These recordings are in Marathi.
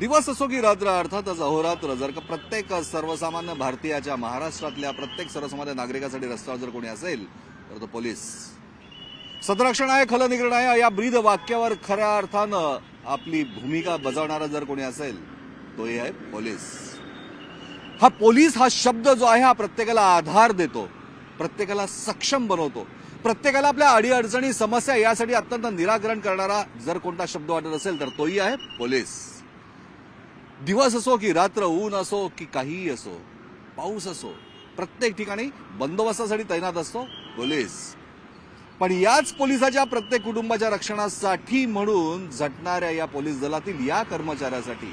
दिवस असो की रात्र अर्थातच अहोरात्र जर का प्रत्येक सर्वसामान्य भारतीयाच्या महाराष्ट्रातल्या प्रत्येक सर्वसामान्य नागरिकासाठी रस्त्यावर जर कोणी असेल तर तो पोलीस. सतरक्षण आहे खल निकरण आहे या ब्रीद वाक्यावर खऱ्या अर्थानं आपली भूमिका बजावणारा जर कोणी असेल तोही आहे पोलीस. हा पोलीस हा शब्द जो आहे हा प्रत्येकाला आधार देतो प्रत्येकाला सक्षम बनवतो प्रत्येकाला आपल्या अडीअडचणी समस्या यासाठी अत्यंत निराकरण करणारा जर कोणता शब्द वाटत असेल तर तोही आहे पोलीस. दिवस असो की रात्र ऊन असो की काहीही असो पाऊस असो प्रत्येक ठिकाणी बंदोबस्तासाठी तैनात असतो पोलीस. पण याच पोलिसाच्या प्रत्येक कुटुंबाच्या रक्षणासाठी म्हणून झटणाऱ्या या पोलीस दलातील या कर्मचाऱ्यासाठी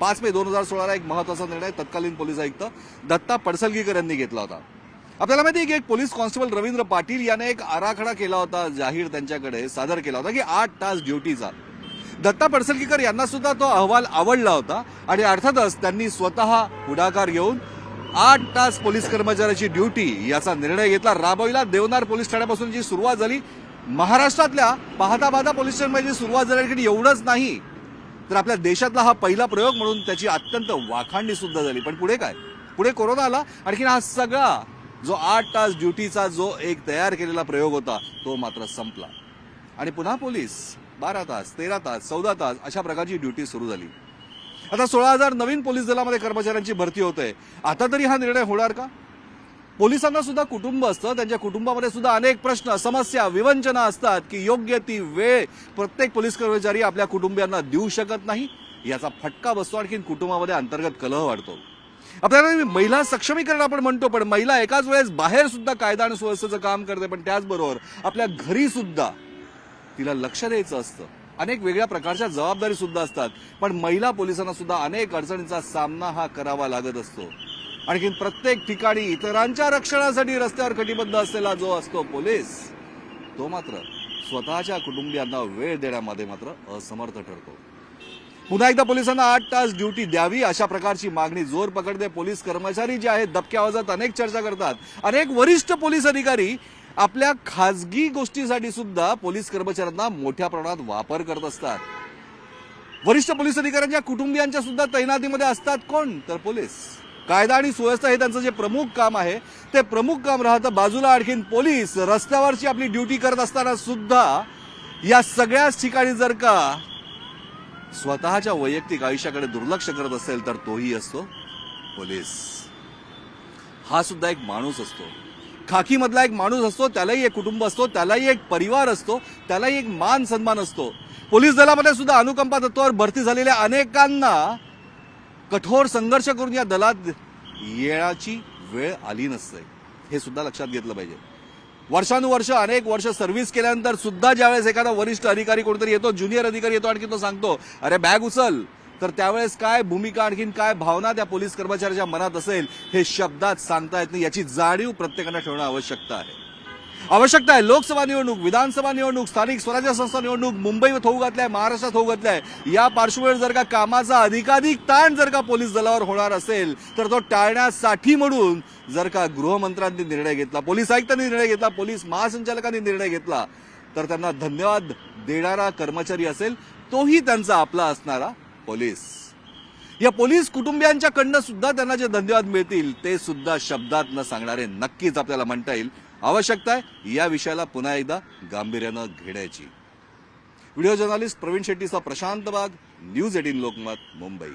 पाच मे दोन हजार सोळाला एक महत्त्वाचा निर्णय तत्कालीन पोलीस आयुक्त दत्ता पडसलगीकर यांनी घेतला होता. आपल्याला माहिती आहे की एक पोलीस कॉन्स्टेबल रवींद्र पाटील याने एक आराखडा केला होता जाहीर त्यांच्याकडे सादर केला होता की आठ तास ड्युटीचा. दत्ता पडसलगीकर यांना सुद्धा तो अहवाल आवडला होता आणि अर्थातच त्यांनी स्वतः पुढाकार घेऊन आठ तास पोलीस कर्मचाऱ्याची ड्युटी याचा निर्णय घेतला. राबविला. देवनार पोलीस ठाण्यापासून जी सुरुवात झाली महाराष्ट्रातल्या पाहता पाहता पोलीस स्टेशनमध्ये सुरुवात झाली की एवढंच नाही तर आपल्या देशातला हा पहिला प्रयोग म्हणून त्याची अत्यंत वाखाणणी सुद्धा झाली. पण पुढे काय? पुढे कोरोना आला. आणखीन हा सगळा जो आठ तास ड्युटीचा जो एक तयार केलेला प्रयोग होता तो मात्र संपला. आणि पुन्हा पोलीस बारा तास तेरा तास चौदा तास अशा प्रकारची ड्युटी सुरू झाली. आता सोळा हजार नवीन पोलीस दलामध्ये कर्मचाऱ्यांची भरती होते आता तरी हा निर्णय होणार का? पोलिसांना सुद्धा कुटुंब असतं त्यांच्या कुटुंबामध्ये सुद्धा अनेक प्रश्न समस्या विवंचना असतात की योग्य ती वेळ प्रत्येक पोलीस कर्मचारी आपल्या कुटुंबियांना देऊ शकत नाही? याचा फटका बसतो आणखीन कुटुंबामध्ये अंतर्गत कलह वाढतो. आपल्याला महिला सक्षमीकरण आपण म्हणतो पण महिला एकाच वेळेस बाहेर सुद्धा कायदा आणि सुव्यवस्थेचं काम करते पण त्याचबरोबर आपल्या घरी सुद्धा तिला लक्ष द्यायचं असतं. अनेक वेगळ्या प्रकारच्या जबाबदारी सुद्धा असतात. पण महिला पोलिसांना सुद्धा अनेक अडचणींचा सामना हा करावा लागत असतो. आणखीन प्रत्येक ठिकाणी इतरांच्या रक्षणासाठी रस्त्यावर कटिबद्ध असलेला जो असतो पोलीस तो मात्र स्वतःच्या कुटुंबियांना वेळ देण्यामध्ये मात्र असमर्थ ठरतो. पुन्हा एकदा पोलिसांना आठ तास ड्युटी द्यावी अशा प्रकारची मागणी जोर पकडते पोलीस कर्मचारी जे आहेत दबक्या आवाजात अनेक चर्चा करतात. अनेक वरिष्ठ पोलीस अधिकारी आपल्या खाजगी गोष्टीसाठी सुद्धा पोलीस कर्मचाऱ्यांना मोठ्या प्रमाणात वापर करत असतात. वरिष्ठ पोलीस अधिकाऱ्यांच्या कुटुंबियांच्या सुद्धा तैनातीमध्ये असतात कोण? तर पोलीस. कायदा आणि सुव्यवस्था हे त्यांचं जे प्रमुख काम आहे ते प्रमुख काम राहतं बाजूला आणखीन पोलीस रस्त्यावरची आपली ड्युटी करत असताना सुद्धा या सगळ्याच ठिकाणी जर का स्वतःच्या वैयक्तिक आयुष्याकडे दुर्लक्ष करत असेल तर तोही असतो पोलीस. हा सुद्धा एक माणूस असतो. खाकीमधला एक माणूस असतो त्यालाही एक कुटुंब असतो त्यालाही एक परिवार असतो त्यालाही एक मान सन्मान असतो. पोलीस दलामध्ये सुद्धा अनुकंपा तत्वावर भरती झालेल्या अनेकांना कठोर संघर्ष करून या दलात येण्याची वेळ आली नसते. हे सुद्धा लक्षात घेतलं पाहिजे. वर्षानुवर्ष अनेक वर्ष सर्व्हिस केल्यानंतर सुद्धा ज्यावेळेस एखादा वरिष्ठ अधिकारी कोणतरी येतो ज्युनियर अधिकारी येतो आणखी तो सांगतो अरे बॅग उचल. तर त्यावेळेस काय भूमिका आणखीन काय भावना त्या पोलीस कर्मचाऱ्याच्या मनात असेल हे शब्दात सांगता येत नाही. याची जाणीव प्रत्येकाने ठेवणं आवश्यकता आहे. आवश्यकता आहे. लोकसभा निवडणूक विधानसभा निवडणूक स्थानिक स्वराज्य संस्था निवडणूक मुंबईत होऊ घातलाय महाराष्ट्रात होऊ घातलाय. या पार्श्वभूमीवर जर का कामाचा अधिकाधिक ताण जर का पोलीस दलावर होणार असेल तर तो टाळण्यासाठी म्हणून जर का गृहमंत्र्यांनी निर्णय घेतला पोलीस आयुक्तांनी निर्णय घेतला पोलीस महासंचालकांनी निर्णय घेतला तर त्यांना धन्यवाद देणारा कर्मचारी असेल तोही त्यांचा आपला असणारा पोलीस. या पोलीस कुटुंबियांच्याकडनं सुद्धा त्यांना जे धन्यवाद मिळतील ते सुद्धा शब्दात न सांगणारे नक्कीच आपल्याला म्हणता येईल. आवश्यकता आहे या विषयाला पुन्हा एकदा गांभीर्यानं घेण्याची. व्हिडिओ जर्नलिस्ट प्रवीण शेट्टीचा प्रशांत बाग न्यूज एटीन लोकमत मुंबई.